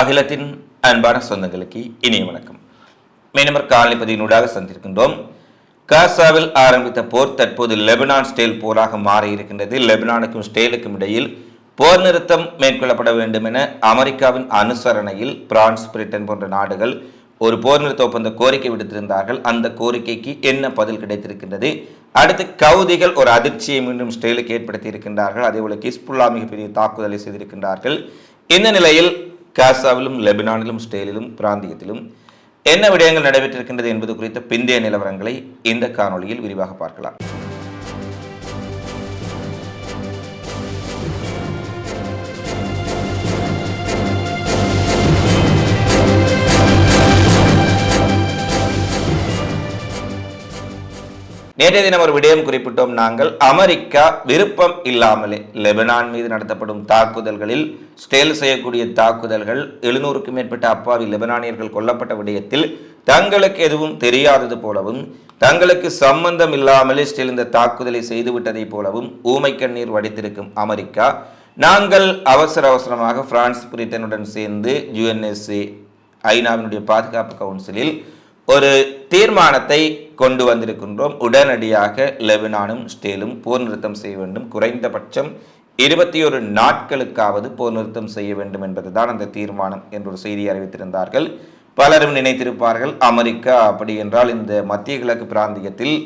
அகிலத்தின் அன்பான சொந்தங்களுக்கு இனிய வணக்கம். மீனவர் காலனிப்பதியினூடாக சந்திருக்கின்றோம் காசாவில் ஆரம்பித்த போர் தற்போது லெபனான் ஸ்டேல் போராக மாறி இருக்கின்றது லெபனானுக்கும் ஸ்டேலுக்கும் இடையில் போர் நிறுத்தம் மேற்கொள்ளப்பட வேண்டும் என அமெரிக்காவின் அனுசரணையில் பிரான்ஸ் பிரிட்டன் போன்ற நாடுகள் ஒரு போர் நிறுத்த ஒப்பந்த கோரிக்கை விடுத்திருந்தார்கள். அந்த கோரிக்கைக்கு என்ன பதில் கிடைத்திருக்கின்றது? அடுத்து கவுதிகள் ஒரு அதிர்ச்சியை மீண்டும் ஸ்டெயிலுக்கு ஏற்படுத்தி இருக்கின்றார்கள் அதேபோல கிஸ்புல்லா மிகப்பெரிய தாக்குதலை செய்திருக்கின்றார்கள். இந்த நிலையில் காசாவிலும் லெபனானிலும் ஸ்டேலிலும் பிராந்தியத்திலும் என்ன விடயங்கள் நடைபெற்றிருக்கின்றது என்பது குறித்த பிந்தைய நிலவரங்களை இந்த காணொளியில் விரிவாக பார்க்கலாம். நேற்றைய தினம் ஒரு விடயம் குறிப்பிட்டோம். நாங்கள் அமெரிக்கா விருப்பம் இல்லாமலே லெபனான் மீது நடத்தப்படும் தாக்குதல்களில் ஸ்டேல் செய்யக்கூடிய தாக்குதல்கள் எழுநூறுக்கும் மேற்பட்ட அப்பாவி லெபனானியர்கள் கொல்லப்பட்ட விடயத்தில் தங்களுக்கு எதுவும் தெரியாதது போலவும் தங்களுக்கு சம்பந்தம் இல்லாமலே ஸ்டில் இந்த தாக்குதலை செய்துவிட்டதை போலவும் ஊமை கண்ணீர் வடித்திருக்கும் அமெரிக்கா நாங்கள் அவசர அவசரமாக பிரான்ஸ் பிரிட்டனுடன் சேர்ந்து யுஎன்எஸ்சி ஐநாவினுடைய பாதுகாப்பு கவுன்சிலில் ஒரு தீர்மானத்தை கொண்டு வந்திருக்கின்றோம். உடனடியாக லெபனானும் ஸ்டேலும் போர் நிறுத்தம் செய்ய வேண்டும். குறைந்தபட்சம் இருபத்தி ஒரு நாட்களுக்காவது போர் நிறுத்தம் செய்ய வேண்டும் என்பதுதான் அந்த தீர்மானம் என்றொரு செய்தி அறிவித்திருந்தார்கள். பலரும் நினைத்திருப்பார்கள் அமெரிக்கா அப்படி என்றால் இந்த மத்திய கிழக்கு பிராந்தியத்தில்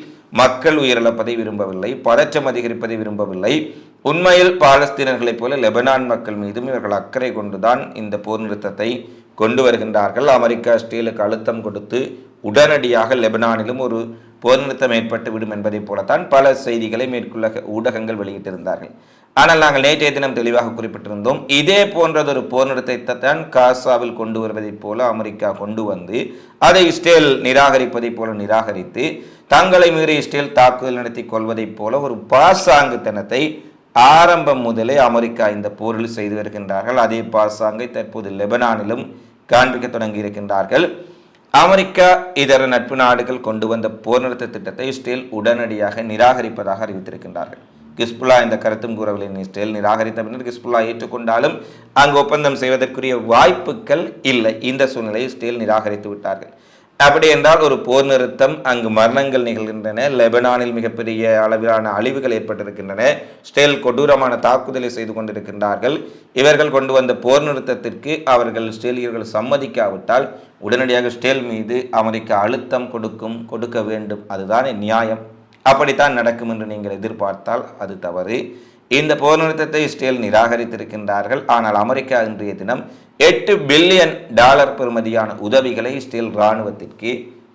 மக்கள் உயிரிழப்பதை விரும்பவில்லை பதற்றம் அதிகரிப்பதை விரும்பவில்லை. உண்மையில் பாலஸ்தீனர்களைப் போல லெபனான் மக்கள் மீதும் இவர்கள் அக்கறை கொண்டுதான் இந்த போர் நிறுத்தத்தை கொண்டு வருகின்றார்கள். அமெரிக்கா ஸ்டீலுக்கு அழுத்தம் கொடுத்து உடனடியாக லெபனானிலும் ஒரு போர் நிறுத்தம் ஏற்பட்டு விடும் என்பதைப் போலத்தான் பல செய்திகளை மேற்குள்ள ஊடகங்கள் வெளியிட்டிருந்தார்கள். ஆனால் நாங்கள் நேற்றைய தினம் தெளிவாக குறிப்பிட்டிருந்தோம் இதே போன்றதொரு போர் நிறுத்தத்தை தான் காசாவில் கொண்டு வருவதைப் போல அமெரிக்கா கொண்டு வந்து அதை இஸ்ரேல் நிராகரிப்பதைப் போல நிராகரித்து தங்களை மீறி இஸ்ரேல் தாக்குதல் நடத்தி கொள்வதைப் போல ஒரு பாசாங்குத்தனத்தை ஆரம்பம் முதலே அமெரிக்கா இந்த போரில் செய்து வருகின்றார்கள். அதே பாசாங்கை தற்போது லெபனானிலும் காண்பிக்க தொடங்கி இருக்கின்றார்கள் அமெரிக்கா இதர நட்பு நாடுகள் கொண்டு வந்த போர் நிறுத்த திட்டத்தை இஸ்ரேல் உடனடியாக நிராகரிப்பதாக அறிவித்திருக்கின்றார்கள். கிஸ்புல்லா இந்த கருத்தும் கூறவில்லை. இஸ்ரேல் நிராகரித்த பின்னர் கிஸ்புல்லா ஏற்றுக்கொண்டாலும் அங்கு ஒப்பந்தம் செய்வதற்குரிய வாய்ப்புகள் இல்லை. இந்த சூழ்நிலையை இஸ்ரேல் நிராகரித்து விட்டார்கள். அப்படி என்றால் ஒரு போர் நிறுத்தம் அங்கு மரணங்கள் நிகழ்கின்றன லெபனானில் மிகப்பெரிய அளவிலான அழிவுகள் ஏற்பட்டிருக்கின்றன ஸ்டேல் கொடூரமான தாக்குதலை செய்து கொண்டிருக்கின்றார்கள். இவர்கள் கொண்டு வந்த போர் நிறுத்தத்திற்கு அவர்கள் ஸ்டேலியர்கள் சம்மதிக்காவிட்டால் உடனடியாக ஸ்டேல் மீது அமெரிக்கா அழுத்தம் கொடுக்கும் கொடுக்க வேண்டும். அதுதான் நியாயம். அப்படித்தான் நடக்கும் என்று நீங்கள் எதிர்பார்த்தால் அது தவறு. இந்த போர் நிறுத்தத்தை ஸ்டேல் நிராகரித்திருக்கின்றார்கள். ஆனால் அமெரிக்கா இன்றைய தினம் எட்டு பில்லியன் டாலர் பெறுமதியான உதவிகளை ஸ்டீல் இராணுவத்திற்கு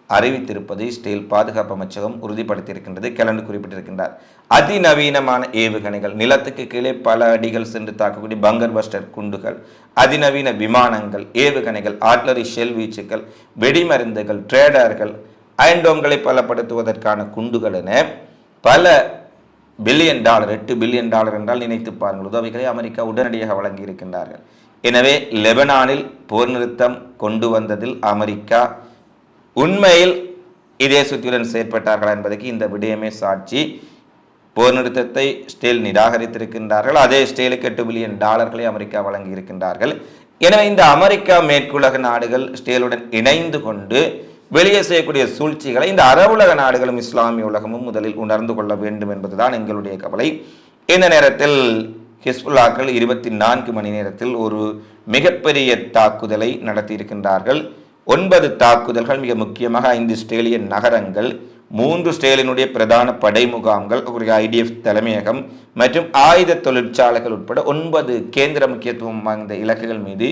அறிவித்திருப்பதை ஸ்டீல் பாதுகாப்பு அமைச்சகம் உறுதிப்படுத்தியிருக்கின்றது கிளண்டு குறிப்பிட்டிருக்கின்றார். அதிநவீனமான ஏவுகணைகள் நிலத்துக்கு கீழே பல அடிகள் சென்று தாக்கக்கூடிய பங்கர் பஸ்டர் குண்டுகள் அதிநவீன விமானங்கள் ஏவுகணைகள் ஆட்லரி ஷெல் வீச்சுக்கள் வெடிமருந்துகள் ட்ரேடர்கள் அயன்டோம்களை பலப்படுத்துவதற்கான குண்டுகள் என பல பில்லியன் டாலர் எட்டு பில்லியன் டாலர் என்றால் நினைத்து பாருங்கள் உதவிகளை அமெரிக்கா உடனடியாக வழங்கி இருக்கின்றார்கள் எனவே லெபனானில் போர் நிறுத்தம் கொண்டு வந்ததில் அமெரிக்கா உண்மையில் இதே சுத்தியுடன் செயற்பட்டார்கள் என்பதற்கு இந்த விடயமே சாட்சி. போர் நிறுத்தத்தை ஸ்டேல் நிராகரித்திருக்கின்றார்கள். அதே ஸ்டேலுக்கு எட்டு பில்லியன் டாலர்களை அமெரிக்கா வழங்கி இருக்கின்றார்கள் எனவே இந்த அமெரிக்கா மேற்குலக நாடுகள் ஸ்டேலுடன் இணைந்து கொண்டு வெளியே செய்யக்கூடிய சூழ்ச்சிகளை இந்த அரபுலக நாடுகளும் இஸ்லாமிய உலகமும் முதலில் உணர்ந்து கொள்ள வேண்டும் என்பதுதான் எங்களுடைய கவலை. இந்த நேரத்தில் ஹிஸ்புல்லாக்கள் இருபத்தி நான்கு மணி நேரத்தில் ஒரு மிகப்பெரிய தாக்குதலை நடத்தியிருக்கின்றார்கள். ஒன்பது தாக்குதல்கள் மிக முக்கியமாக ஐந்து ஸ்ட்ரேலியன் நகரங்கள் மூன்று ஸ்டேலினுடைய பிரதான படை முகாம்கள் ஐடிஎஃப் தலைமையகம் மற்றும் ஆயுத தொழிற்சாலைகள் உட்பட ஒன்பது கேந்திர முக்கியத்துவம் வாய்ந்த இலக்குகள் மீது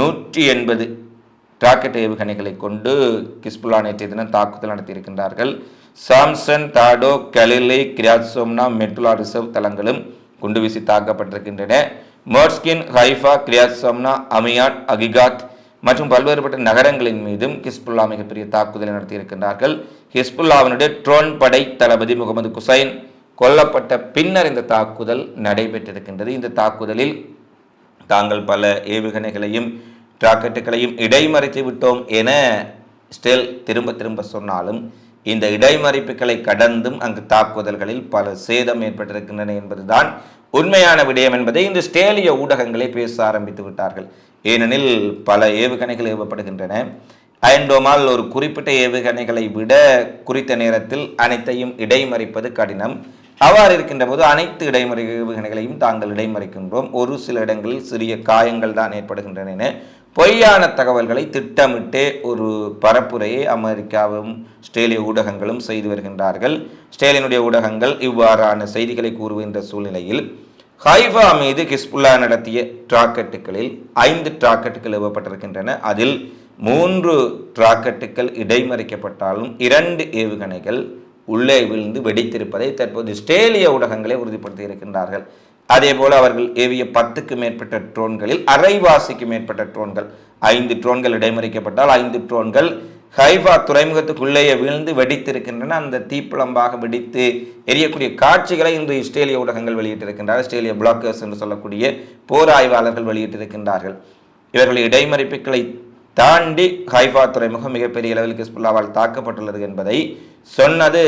நூற்றி எண்பது ராக்கெட் ஏவுகணைகளை கொண்டு கிஸ்புல்லா நேற்றைய தினம் தாக்குதல் நடத்தியிருக்கின்றார்கள். சாம்சன் தாடோ கலிலை கிரியாத்சோம்னா மெட்டுலா ரிசர்வ் தளங்களும் குண்டு வீசி தாக்கப்பட்டிருக்கின்றன. மோர்ஸ்கின் ஹைஃபா கிரியாத்சோம்னா அமியான் அகிகாத் மற்றும் பல்வேறுபட்ட நகரங்களின் மீதும் ஹிஸ்புல்லா மிகப்பெரிய தாக்குதலை நடத்தியிருக்கின்றார்கள். ஹிஸ்புல்லாவினுடைய ட்ரோன் படை தளபதி முகமது குசைன் கொல்லப்பட்ட பின்னர் இந்த தாக்குதல் நடைபெற்றிருக்கின்றது. இந்த தாக்குதலில் தாங்கள் பல ஏவுகணைகளையும் ராக்கெட்டுகளையும் இடைமறித்து விட்டோம் என ஸ்டெல் திரும்ப திரும்ப சொன்னாலும் இந்த இடைமறிப்புகளை கடந்தும் அங்கு தாக்குதல்களில் பல சேதம் ஏற்பட்டிருக்கின்றன என்பதுதான் உண்மையான விடயம் என்பதை இந்த ஸ்டேலிய ஊடகங்களே பேச ஆரம்பித்து விட்டார்கள். ஏனெனில் பல ஏவுகணைகள் ஏவப்படுகின்றன. அயன்டோமால் ஒரு குறிப்பிட்ட ஏவுகணைகளை விட குறித்த நேரத்தில் அனைத்தையும் இடைமறிப்பது கடினம். அவ்வாறு இருக்கின்ற போது அனைத்து இடைமறை ஏவுகணைகளையும் தாங்கள் இடைமறிக்கின்றோம். ஒரு சில இடங்களில் சிறிய காயங்கள் தான் ஏற்படுகின்றன என பொய்யான தகவல்களை திட்டமிட்டே ஒரு பரப்புரையை அமெரிக்காவும் ஸ்டேலிய ஊடகங்களும் செய்து வருகின்றார்கள். ஸ்டேலினுடைய ஊடகங்கள் இவ்வாறான செய்திகளை கூறுகின்ற சூழ்நிலையில் ஹைஃபா மீது ஹிஸ்புல்லா நடத்திய டிராக்கெட்டுகளில் ஐந்து டிராக்கெட்டுகள் ஏவப்பட்டிருக்கின்றன. அதில் மூன்று டிராக்கெட்டுகள் இடைமறிக்கப்பட்டாலும் இரண்டு ஏவுகணைகள் உள்ளே விழுந்து வெடித்திருப்பதை தற்போது ஸ்டேலிய ஊடகங்களே உறுதிப்படுத்தி இருக்கின்றார்கள். அதே போல அவர்கள் ஏவிய பத்துக்கு மேற்பட்ட ட்ரோன்களில் அரைவாசிக்கு மேற்பட்ட ட்ரோன்கள் ஐந்து ட்ரோன்கள் இடைமறிக்கப்பட்டால் ஐந்து ட்ரோன்கள் ஹைஃபா துறைமுகத்துக்குள்ளேயே வீழ்ந்து வெடித்திருக்கின்றன. அந்த தீப்பிளம்பாக வெடித்து எரியக்கூடிய காட்சிகளை இன்று இஸ்ரேலிய ஊடகங்கள் வெளியிட்டிருக்கின்றார்கள் இஸ்ரேலிய பிளாக்கர்ஸ் என்று சொல்லக்கூடிய போர் ஆய்வாளர்கள் வெளியிட்டிருக்கின்றார்கள். இவர்கள் இடைமறிப்புகளை தாண்டி ஹைஃபா துறைமுகம் மிகப்பெரிய அளவில் ஹிஸ்புல்லாவால் தாக்கப்பட்டுள்ளது என்பதை சொன்னது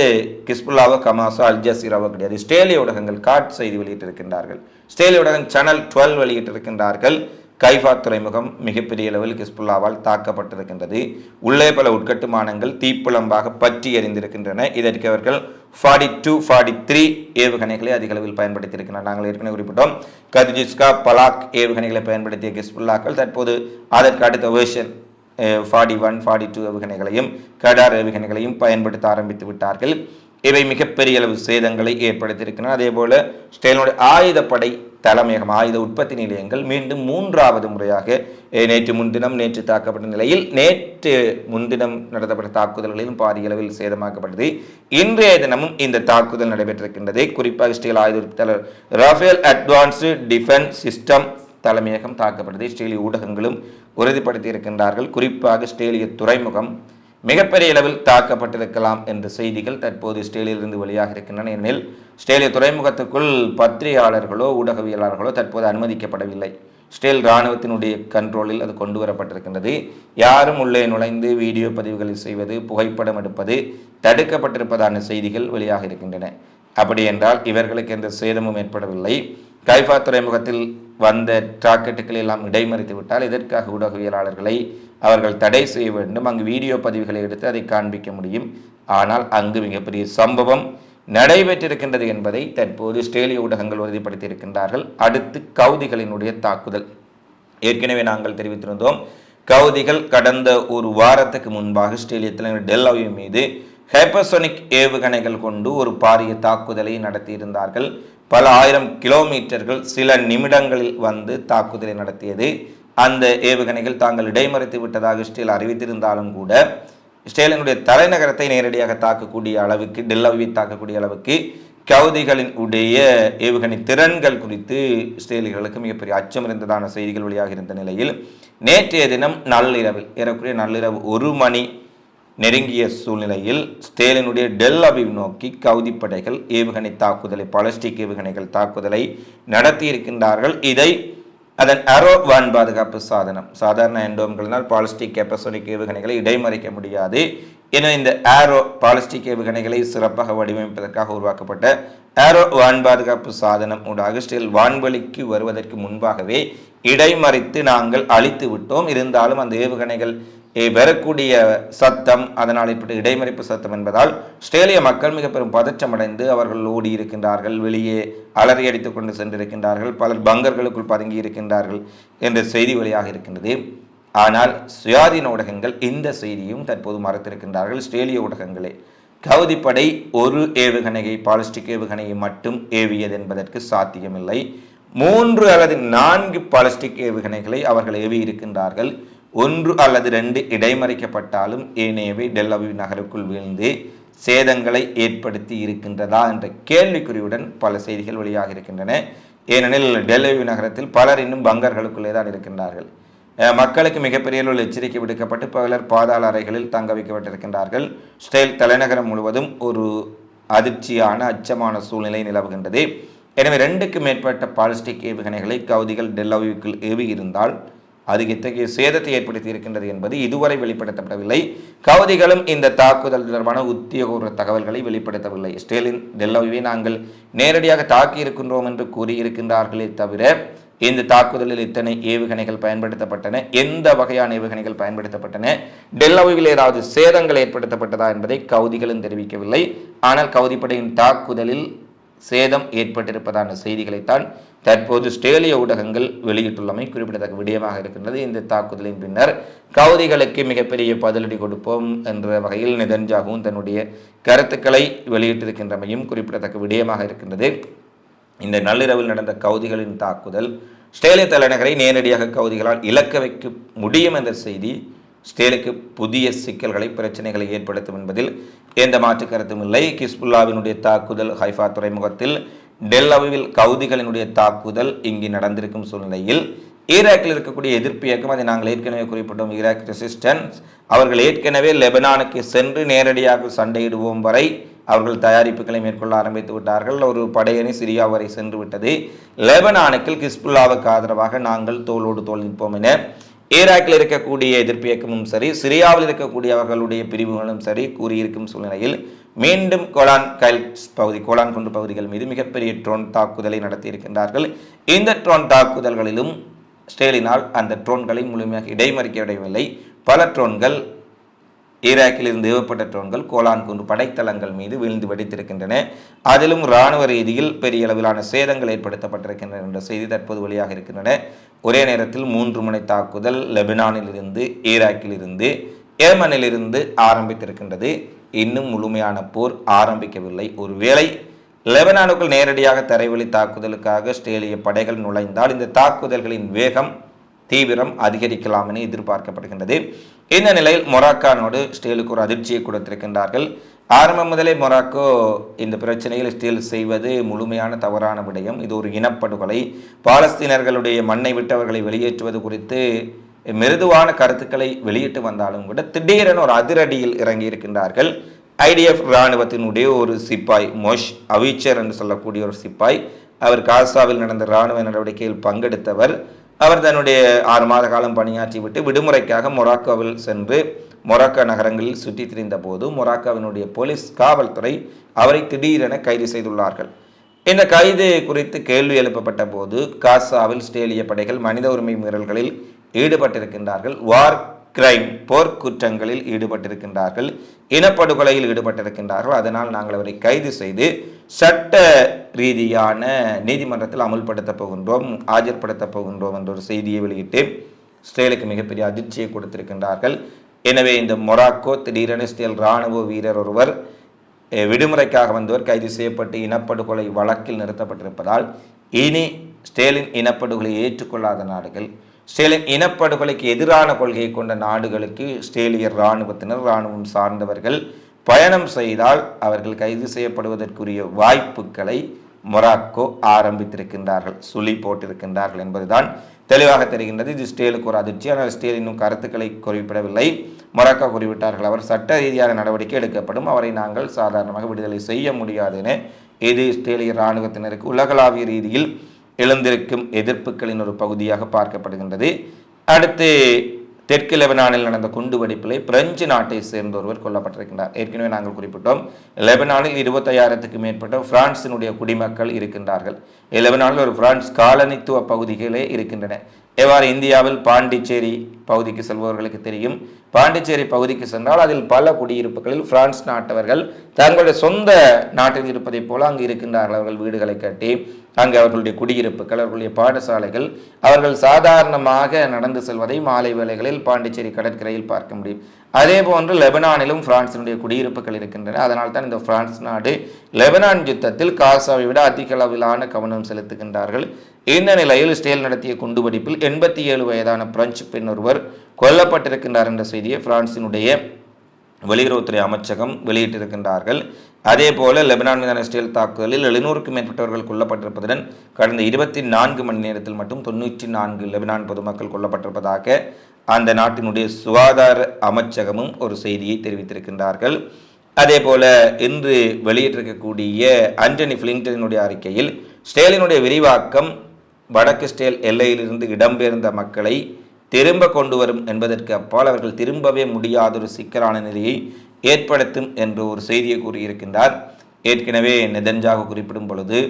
கிஸ்புல்லாவோ கமாசோ அல் ஜசீராவோ கிடையாது. ஸ்டேலிய ஊடகங்கள் காட் செய்தி வெளியிட்டிருக்கின்றார்கள். ஸ்டேலிய ஊடகம் சேனல் டுவெல் வெளியிட்டிருக்கின்றார்கள். கைஃபா துறைமுகம் மிகப்பெரிய அளவில் கிஸ்புல்லாவால் தாக்கப்பட்டிருக்கின்றது. உள்ளே பல உட்கட்டுமானங்கள் தீப்புளம்பாக பற்றி எறிந்திருக்கின்றன இதற்கு அவர்கள் ஃபார்ட்டி டூ ஃபார்ட்டி த்ரீ ஏவுகணைகளை அதிக அளவில் பயன்படுத்தியிருக்கின்றனர். நாங்கள் ஏற்கனவே குறிப்பிட்டோம். கதிஜிஸ்கா பலாக் ஏவுகணைகளை பயன்படுத்திய கிஸ்புல்லாக்கள் தற்போது அதற்கு அடுத்த version forty one forty two ஏவுகணைகளையும் கடார் ஏவுகணைகளையும் பயன்படுத்த ஆரம்பித்து விட்டார்கள். இவை மிகப்பெரிய அளவு சேதங்களை ஏற்படுத்தியிருக்கின்றன. அதே போல ஸ்டேலுடைய ஆயுதப்படை தலைமையகம் ஆயுத உற்பத்தி நிலையங்கள் மீண்டும் மூன்றாவது முறையாக நேற்று முன்தினம் நேற்று தாக்கப்பட்ட நிலையில் நேற்று முன்தினம் நடத்தப்பட்ட தாக்குதல்களிலும் பாரிய அளவில் சேதமாக்கப்பட்டது. இன்றைய தினமும் இந்த தாக்குதல் நடைபெற்றிருக்கின்றது. குறிப்பாக ஸ்டீல் ஆயுத உற்பத்தியாளர் ரஃபேல் அட்வான்ஸ்டு டிஃபென்ஸ் சிஸ்டம் தலைமையகம் தாக்கப்பட்டது ஸ்டேலிய ஊடகங்களும் உறுதிப்படுத்தி இருக்கின்றார்கள் குறிப்பாக ஸ்டேலிய துறைமுகம் மிகப்பெரிய அளவில் தாக்கப்பட்டிருக்கலாம் என்ற செய்திகள் தற்போது இஸ்ரேலிலிருந்து வெளியாக இருக்கின்றன. எனில் ஸ்டேலிய துறைமுகத்துக்குள் பத்திரிகையாளர்களோ ஊடகவியலாளர்களோ தற்போது அனுமதிக்கப்படவில்லை. ஸ்டேல் இராணுவத்தினுடைய கண்ட்ரோலில் அது கொண்டு வரப்பட்டிருக்கின்றது. யாரும் உள்ளே நுழைந்து வீடியோ பதிவுகளை செய்வது புகைப்படம் எடுப்பது தடுக்கப்பட்டிருப்பதான செய்திகள் வெளியாக இருக்கின்றன. அப்படி என்றால் இவர்களுக்கு எந்த சேதமும் ஏற்படவில்லை. கைஃபா துறைமுகத்தில் வந்த டிராக்கெட்டுகள் எல்லாம் இடைமறித்து விட்டால் இதற்காக ஊடகவியலாளர்களை அவர்கள் தடை செய்ய வேண்டும்? அங்கு வீடியோ பதிவுகளை எடுத்து அதை காண்பிக்க முடியும். ஆனால் அங்கு மிகப்பெரிய சம்பவம் நடைபெற்றிருக்கின்றது என்பதை தற்போது ஸ்டேலிய ஊடகங்கள் உறுதிப்படுத்தியிருக்கின்றார்கள். அடுத்து கவுதிகளினுடைய தாக்குதல். ஏற்கனவே நாங்கள் தெரிவித்திருந்தோம் கவுதிகள் கடந்த ஒரு வாரத்துக்கு முன்பாக ஸ்டேலியத்தில் தலைவர் மீது ஹைப்பர்சோனிக் ஏவுகணைகள் கொண்டு ஒரு பாரிய தாக்குதலை நடத்தியிருந்தார்கள். பல ஆயிரம் கிலோமீட்டர்கள் சில நிமிடங்களில் வந்து தாக்குதலை நடத்தியது. அந்த ஏவுகணைகள் தாங்கள் இடைமறித்து விட்டதாக இஸ்ரேல் அறிவித்திருந்தாலும் கூட இஸ்ரேலினுடைய தலைநகரத்தை நேரடியாக தாக்கக்கூடிய அளவுக்கு டெல்லவி தாக்கக்கூடிய அளவுக்கு கவுதிகளின் உடைய ஏவுகணை திறன்கள் குறித்து இஸ்ரேலிகளுக்கு மிகப்பெரிய அச்சம் இருந்ததான செய்திகள் வெளியாக இருந்த நிலையில் நேற்றைய தினம் நள்ளிரவில் ஏறக்குறைய நள்ளிரவு ஒரு மணி நெருங்கிய சூழ்நிலையில் ஸ்டேலினுடைய டெல் அபிவ் நோக்கி கவுதி படைகள் ஏவுகணை தாக்குதலை பாலிஸ்டிக் ஏவுகணைகள் தாக்குதலை நடத்தியிருக்கின்றார்கள். இதை அதன் அரோ வான் பாதுகாப்பு சாதனம் சாதாரண எண்டோம்களினால் பாலிஸ்டிக் கேப்பசோனிக் ஏவுகணைகளை இடைமறிக்க முடியாது என இந்த ஏரோ பாலிஸ்டிக் ஏவுகணைகளை சிறப்பாக வடிவமைப்பதற்காக உருவாக்கப்பட்ட ஏரோ வான் பாதுகாப்பு சாதனம் ஊடாக ஸ்டில் வான்வெளிக்கு வருவதற்கு முன்பாகவே இடைமறித்து நாங்கள் அழித்து விட்டோம். இருந்தாலும் அந்த ஏவுகணைகள் வரக்கூடிய சத்தம் அதனால் இப்படி இடைமறிப்பு சத்தம் என்பதால் ஆஸ்திரேலிய மக்கள் மிக பெரும் பதற்றமடைந்து அவர்கள் ஓடி இருக்கின்றார்கள். வெளியே அலறி அடித்துக் கொண்டு சென்றிருக்கின்றார்கள். பலர் பங்கர்களுக்குள் பதுங்கி இருக்கின்றார்கள் என்ற செய்தி வழியாக இருக்கின்றது. ஆனால் சுயாதீன ஊடகங்கள் இந்த செய்தியும் தற்போது மறைத்திருக்கின்றார்கள். ஆஸ்திரேலிய ஊடகங்களே கவுதிப்படை ஒரு ஏவுகணையை பாலிஸ்டிக் ஏவுகணையை மட்டும் ஏவியது என்பதற்கு சாத்தியமில்லை. மூன்று அல்லது நான்கு பாலிஸ்டிக் ஏவுகணைகளை அவர்கள் ஏவியிருக்கின்றார்கள். ஒன்று அல்லது ரெண்டு இடைமறிக்கப்பட்டாலும் ஏனையவை டெல்லவி நகருக்குள் வீழ்ந்து சேதங்களை ஏற்படுத்தி இருக்கின்றதா என்ற கேள்விக்குறியுடன் பல செய்திகள் வெளியாக இருக்கின்றன. ஏனெனில் டெல்லவி நகரத்தில் பலர் இன்னும் பங்கர்களுக்குள்ளே தான் இருக்கின்றார்கள். மக்களுக்கு மிகப்பெரிய அளவில் எச்சரிக்கை விடுக்கப்பட்டு பலர் பாதாள அறைகளில் தங்க வைக்கப்பட்டிருக்கின்றார்கள். ஸ்டேல் தலைநகரம் முழுவதும் ஒரு அதிர்ச்சியான அச்சமான சூழ்நிலை நிலவுகின்றது. எனவே ரெண்டுக்கு மேற்பட்ட பாலிஸ்டிக் ஏவுகணைகளை கவுதிகள் டெல்லவிக்குள் ஏவி இருந்தால் அது இத்தகைய சேதத்தை ஏற்படுத்தி இருக்கின்றது என்பது இதுவரை வெளிப்படுத்தப்படவில்லை. கவுதிகளும் இந்த தாக்குதல் தொடர்பான உத்தியோகபூர்வ தகவல்களை வெளிப்படுத்தவில்லை. ஸ்டேலின் டெல்லோவை நாங்கள் நேரடியாக தாக்கி இருக்கின்றோம் என்று கூறியிருக்கின்றார்களே தவிர இந்த தாக்குதலில் இத்தனை ஏவுகணைகள் பயன்படுத்தப்பட்டன எந்த வகையான ஏவுகணைகள் பயன்படுத்தப்பட்டன டெல்லவியில் ஏதாவது சேதங்கள் ஏற்படுத்தப்பட்டதா என்பதை கவுதிகளும் தெரிவிக்கவில்லை. ஆனால் கவுதிப்படையின் தாக்குதலில் சேதம் ஏற்பட்டிருப்பதான செய்திகளைத்தான் தற்போது ஸ்டேலிய ஊடகங்கள் வெளியிட்டுள்ளமை குறிப்பிடத்தக்க விடயமாக இருக்கின்றது. இந்த தாக்குதலின் பின்னர் கவுதிகளுக்கு மிகப்பெரிய பதிலடி கொடுப்போம் என்ற வகையில் நிதன்ஜாகவும் தன்னுடைய கருத்துக்களை வெளியிட்டிருக்கின்றமையும் குறிப்பிடத்தக்க விடயமாக இருக்கின்றது. இந்த நள்ளிரவில் நடந்த கவுதிகளின் தாக்குதல் ஸ்டேலிய தலைநகரை நேரடியாக கவுதிகளால் இலக்க வைக்க முடியும் என்ற செய்தி ஸ்டேலுக்கு புதிய சிக்கல்களை பிரச்சனைகளை ஏற்படுத்தும் என்பதில் எந்த மாற்று கருத்தும் இல்லை. கிஸ்புல்லாவினுடைய தாக்குதல் ஹைஃபா துறைமுகத்தில் டெல்லவில் கவுதிகளினுடைய தாக்குதல் இங்கு நடந்திருக்கும் சூழ்நிலையில் ஈராக்கில் இருக்கக்கூடிய எதிர்ப்பு இயக்கம் அதை நாங்கள் ஏற்கனவே குறிப்பிட்டோம். ஈராக் ரெசிஸ்டன்ஸ் அவர்கள் ஏற்கனவே லெபனானுக்கு சென்று நேரடியாக சண்டையிடுவோம் வரை அவர்கள் தயாரிப்புகளை மேற்கொள்ள ஆரம்பித்து விட்டார்கள். ஒரு படையணி சிரியா வரை சென்று விட்டது. லெபனானுக்கு கிஸ்புல்லாவுக்கு ஆதரவாக நாங்கள் தோளோடு தோல் நிற்போம் என ஈராக்கில் இருக்கக்கூடிய எதிர்ப்பு இயக்கமும் சரி சிரியாவில் இருக்கக்கூடிய அவர்களுடைய பிரிவுகளும் சரி கூறியிருக்கும் சூழ்நிலையில் மீண்டும் கோலான் கைல்ஸ் பகுதி கோலான் குண்டு பகுதிகள் மீது மிகப்பெரிய ட்ரோன் தாக்குதலை நடத்தியிருக்கின்றார்கள். இந்த ட்ரோன் தாக்குதல்களிலும் ஸ்டேலினால் அந்த ட்ரோன்களை முழுமையாக இடைமறிக்கவிடவில்லை பல ட்ரோன்கள் ஈராக்கில் இருந்து ஏவப்பட்ட ட்ரோன்கள் கோலான் குண்டு படைத்தளங்கள் மீது வீழ்ந்து வெடித்திருக்கின்றன. அதிலும் இராணுவ ரீதியில் பெரிய அளவிலான சேதங்கள் ஏற்படுத்தப்பட்டிருக்கின்றன என்ற செய்தி தற்போது வெளியாக இருக்கின்றன ஒரே நேரத்தில் மூன்று முனை தாக்குதல் லெபனானிலிருந்து ஈராக்கிலிருந்து ஈராக்கில் இருந்து ஏமனில் இருந்து ஆரம்பித்திருக்கின்றது. இன்னும் முழுமையான போர் ஆரம்பிக்கவில்லை. ஒருவேளை லெபனானுக்குள் நேரடியாக தரைவழி தாக்குதலுக்காக ஸ்டேலிய படைகள் நுழைந்தால் இந்த தாக்குதல்களின் வேகம் தீவிரம் அதிகரிக்கலாம் என எதிர்பார்க்கப்படுகின்றது. இந்த நிலையில் மொராக்கானோடு ஸ்டேலுக்கு ஒரு அதிர்ச்சியை கொடுத்திருக்கின்றார்கள். ஆரம்பம் முதலே மொராக்கோ இந்த பிரச்சனையில் ஸ்டீல் செய்வது முழுமையான தவறான விடயம். இது ஒரு இனப்படுகொலை. பாலஸ்தீனர்களுடைய மண்ணை விட்டவர்களை வெளியேற்றுவது குறித்து மிருதுவான கருத்துக்களை வெளியிட்டு வந்தாலும் கூட திடீரென ஒரு அதிரடியில் இறங்கி இருக்கின்றார்கள். ஐடிஎஃப் இராணுவத்தினுடைய ஒரு சிப்பாய் மொஷ் அவிச்சர் என்று சொல்லக்கூடிய ஒரு சிப்பாய். அவர் காசாவில் நடந்த இராணுவ நடவடிக்கையில் பங்கெடுத்தவர். அவர் தன்னுடைய ஆறு மாத காலம் பணியாற்றி விட்டு விடுமுறைக்காக மொராக்கோவில் சென்று மொராக்கா நகரங்களில் சுற்றி திரிந்த போது போலீஸ் காவல்துறை அவரை திடீரென கைது செய்துள்ளார்கள். இந்த கைது குறித்து கேள்வி எழுப்பப்பட்ட போது காசாவில் ஸ்டேலிய படைகள் மனித உரிமை மீறல்களில் ஈடுபட்டிருக்கின்றார்கள். வார் கிரைம் போர்க்குற்றங்களில் ஈடுபட்டிருக்கின்றார்கள். இனப்படுகொலையில் ஈடுபட்டிருக்கின்றார்கள். அதனால் நாங்கள் அவரை கைது செய்து சட்ட ரீதியான நீதிமன்றத்தில் அமுல்படுத்தப் போகின்றோம் ஆஜர்படுத்தப் போகின்றோம் என்ற ஒரு செய்தியை வெளியிட்டு ஸ்டேலுக்கு மிகப்பெரிய அதிர்ச்சியை கொடுத்திருக்கின்றார்கள். எனவே இந்த மொராக்கோ திடீரென ஸ்டேல் இராணுவ வீரர் ஒருவர் விடுமுறைக்காக வந்தவர் கைது செய்யப்பட்டு இனப்படுகொலை வழக்கில் நிறுத்தப்பட்டிருப்பதால் இனி ஸ்டேலின் இனப்படுகொலை ஏற்றுக்கொள்ளாத நாடுகள் ஸ்டேலின் இனப்படுகொலைக்கு எதிரான கொள்கையை கொண்ட நாடுகளுக்கு ஸ்டேலியர் இராணுவத்தினர் இராணுவம் சார்ந்தவர்கள் பயணம் செய்தால் அவர்கள் கைது செய்யப்படுவதற்குரிய வாய்ப்புகளை மொராக்கோ ஆரம்பித்திருக்கின்றார்கள் சுழி போட்டிருக்கின்றார்கள் என்பதுதான் தெளிவாக தெரிகின்றது. இது ஸ்டேலுக்கு ஒரு அதிர்ச்சி. ஆனால் ஸ்டேல் இன்னும் கருத்துக்களை குறிப்பிடவில்லை. மொராக்கா குறிப்பிட்டார்கள் அவர். சட்ட ரீதியான நடவடிக்கை எடுக்கப்படும். அவரை நாங்கள் சாதாரணமாக விடுதலை செய்ய முடியாது என இது ஸ்டேலிய இராணுவத்தினருக்கு உலகளாவிய ரீதியில் எழுந்திருக்கும் எதிர்ப்புகளின் ஒரு பகுதியாக பார்க்கப்படுகின்றது. அடுத்து தெற்கு லெபனானில் நடந்த குண்டு வெடிப்பில் பிரெஞ்சு நாட்டை சேர்ந்த ஒருவர் கொல்லப்பட்டிருக்கிறார் ஏற்கனவே நாங்கள் குறிப்பிட்டோம் லெபனானில் இருபத்தையாயிரத்துக்கு மேற்பட்ட பிரான்சினுடைய குடிமக்கள் இருக்கின்றார்கள். லெபனானில் ஒரு பிரான்ஸ் காலனித்துவ பகுதிகளே இருக்கின்றன. எவ்வாறு இந்தியாவில் பாண்டிச்சேரி பகுதிக்கு செல்பவர்களுக்கு தெரியும். பாண்டிச்சேரி பகுதிக்கு சென்றால் அதில் பல குடியிருப்புகளில் பிரான்ஸ் நாட்டவர்கள் தங்களுடைய சொந்த நாட்டில் இருப்பதைப் போல அங்கு இருக்கின்றார்கள். அவர்கள் வீடுகளை கட்டி அங்கு அவர்களுடைய குடியிருப்புகள் அவர்களுடைய பாடசாலைகள் அவர்கள் சாதாரணமாக நடந்து செல்வதை மாலை வேளைகளில் பாண்டிச்சேரி கடற்கரையில் பார்க்க முடியும். அதே போன்று லெபனானிலும் பிரான்சினுடைய குடியிருப்புகள் இருக்கின்றன. அதனால் தான் இந்த பிரான்ஸ் நாடு லெபனான் யுத்தத்தில் காசாவை விட அதிக அளவிலான கவனம் செலுத்துகின்றார்கள். இந்த நிலையில் ஸ்டேல் நடத்திய குண்டுவெடிப்பில் எண்பத்தி ஏழு வயதான பிரெஞ்சு பெண் ஒருவர் கொல்லப்பட்டிருக்கின்றார் என்ற செய்தியை பிரான்சினுடைய வெளியுறவுத்துறை அமைச்சகம் வெளியிட்டிருக்கின்றார்கள். அதே போல லெபனான் மீதான இஸ்ரேல் தாக்குதலில் எழுநூறுக்கும் மேற்பட்டவர்கள் கொல்லப்பட்டிருப்பதுடன் கடந்த இருபத்தி நான்கு மணி நேரத்தில் மட்டும் தொண்ணூற்றி நான்கு லெபனான் பொதுமக்கள் கொல்லப்பட்டிருப்பதாக அந்த நாட்டினுடைய சுகாதார அமைச்சகமும் ஒரு செய்தியை தெரிவித்திருக்கின்றார்கள். அதே போல இன்று வெளியிட்டிருக்கக்கூடிய ஆண்டனி பிளிங்டனுடைய அறிக்கையில் ஸ்டேலினுடைய விரிவாக்கம் வடக்கு ஸ்டேல் எல்லையிலிருந்து இடம்பெயர்ந்த மக்களை திரும்ப கொண்டு வரும் என்பதற்கு அப்பால் அவர்கள் திரும்பவே முடியாத ஒரு சிக்கலான நிலையை ஏற்படுத்தும் என்று ஒரு செய்தியை கூறியிருக்கின்றார். ஏற்கனவே நெதன்ஜாக குறிப்பிடும் பொழுது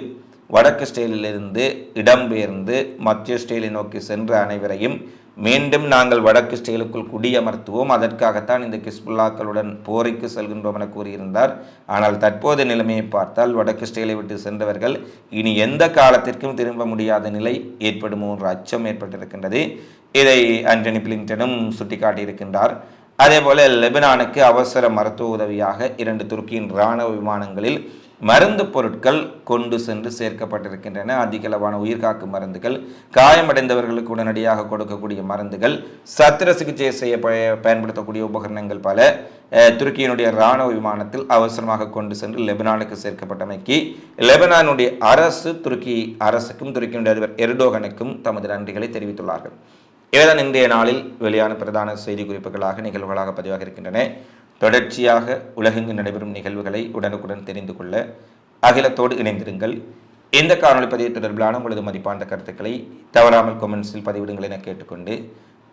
வடக்கு ஸ்டேலிலிருந்து இடம்பெயர்ந்து மத்திய ஸ்டேலை நோக்கி சென்ற அனைவரையும் மீண்டும் நாங்கள் வடக்கு ஸ்டேலுக்குள் குடியமர்த்துவோம். அதற்காகத்தான் இந்த கிஸ்புல்லாக்களுடன் போரிக்கு செல்கின்றோம் என கூறியிருந்தார். ஆனால் தற்போது நிலைமையை பார்த்தால் வடக்கு ஸ்டேலை விட்டு சென்றவர்கள் இனி எந்த காலத்திற்கும் திரும்ப முடியாத நிலை ஏற்படுமோ என்ற அச்சம் ஏற்பட்டிருக்கின்றது. இதை ஆண்டனி பிளிங்டனும் சுட்டிக்காட்டியிருக்கின்றார். அதேபோல லெபனானுக்கு அவசர மருத்துவ உதவியாக இரண்டு துருக்கியின் இராணுவ விமானங்களில் மருந்து பொருட்கள் கொண்டு சென்று சேர்க்கப்பட்டிருக்கின்றன. அதிகளவான உயிர்காக்கும் மருந்துகள் காயமடைந்தவர்களுக்கு உடனடியாக கொடுக்கக்கூடிய மருந்துகள் சத்திர சிகிச்சை செய்ய பயன்படுத்தக்கூடிய உபகரணங்கள் பல துருக்கியினுடைய இராணுவ விமானத்தில் அவசரமாக கொண்டு சென்று லெபனானுக்கு சேர்க்கப்பட்டமைக்கு லெபனானுடைய அரசு துருக்கி அரசுக்கும் துருக்கியினுடைய அதிபர் எர்டோகனுக்கும் தமது நன்றிகளை தெரிவித்துள்ளார்கள். இவைதான் இன்றைய நாளில் வெளியான பிரதான செய்தி குறிப்புகளாக நிகழ்வுகளாக பதிவாக இருக்கின்றன. தொடர்ச்சியாக உலகெங்கு நடைபெறும் நிகழ்வுகளை உடனுக்குடன் தெரிந்து கொள்ள அகிலத்தோடு இணைந்திருங்கள். இந்த காணொளி பதிவு தொடர்பிலான உங்களது மதிப்பான கருத்துக்களை தவறாமல் கொமெண்ட்ஸில் பதிவிடுங்கள் என கேட்டுக்கொண்டு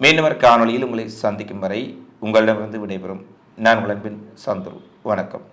மீண்டும் ஒரு காணொளியில் உங்களை சந்திக்கும் வரை உங்களிடமிருந்து விடைபெறும். நான் உங்கள் அன்பின் சந்துரு. வணக்கம்.